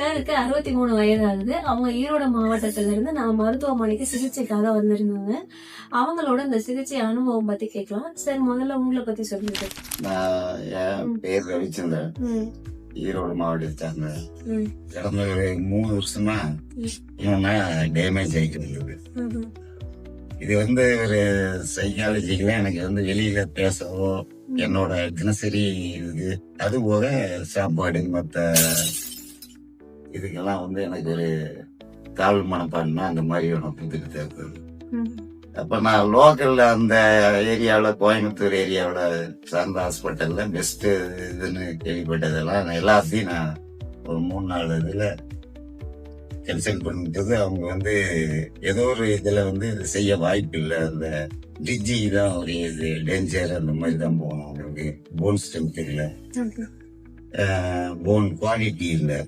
சாருக்கு அறுபத்தி மூணு வயது ஆகுது அவங்க ஈரோடு மாவட்டத்துல இருந்து நான் மருத்துவமனைக்கு சிகிச்சைக்காக வந்திருந்தாங்க. அவங்களோட இந்த சிகிச்சை அனுபவம் பத்தி கேட்கலாம். சார் முதல்ல உங்களை பத்தி சொல்லுங்க. நான் என் பேர் ரவிச்சந்திரன். ஈரோடு மாவட்டத்தை சேர்ந்த கடந்த ஒரு மூணு வருஷமா இவனா டேமேஜ் ஆகிட்டு இது வந்து ஒரு சைக்காலஜிக்கல எனக்கு வந்து வெளியில பேசவோ என்னோட தினசரி இது அது போக சாப்பாடு மற்ற இதுக்கெல்லாம் வந்து எனக்கு ஒரு தாழ்வு மனப்பான்மை அந்த மாதிரி ஒன்று கொடுத்துட்டு இருக்குது ம், அப்ப நான் லோக்கல்ல அந்த ஏரியாவுல கோயம்புத்தூர் ஏரியாவுல சார்ந்த ஹாஸ்பிட்டல்ல பெஸ்ட் இதுன்னு கேள்விப்பட்டதெல்லாம் எல்லாத்தையும் நான் ஒரு மூணு நாலு இதுல கன்சல்ட் பண்ணும்போது அவங்க வந்து ஏதோ ஒரு இதுல வந்து இது செய்ய வாய்ப்பு இல்லை. அந்த டிஜி தான் ஒரு இது டேஞ்சர் அந்த மாதிரி தான் போகணும். அவங்களுக்கு போன் ஸ்ட்ரென்த் இல்லை. போன் குவாலிட்டி இல்லை.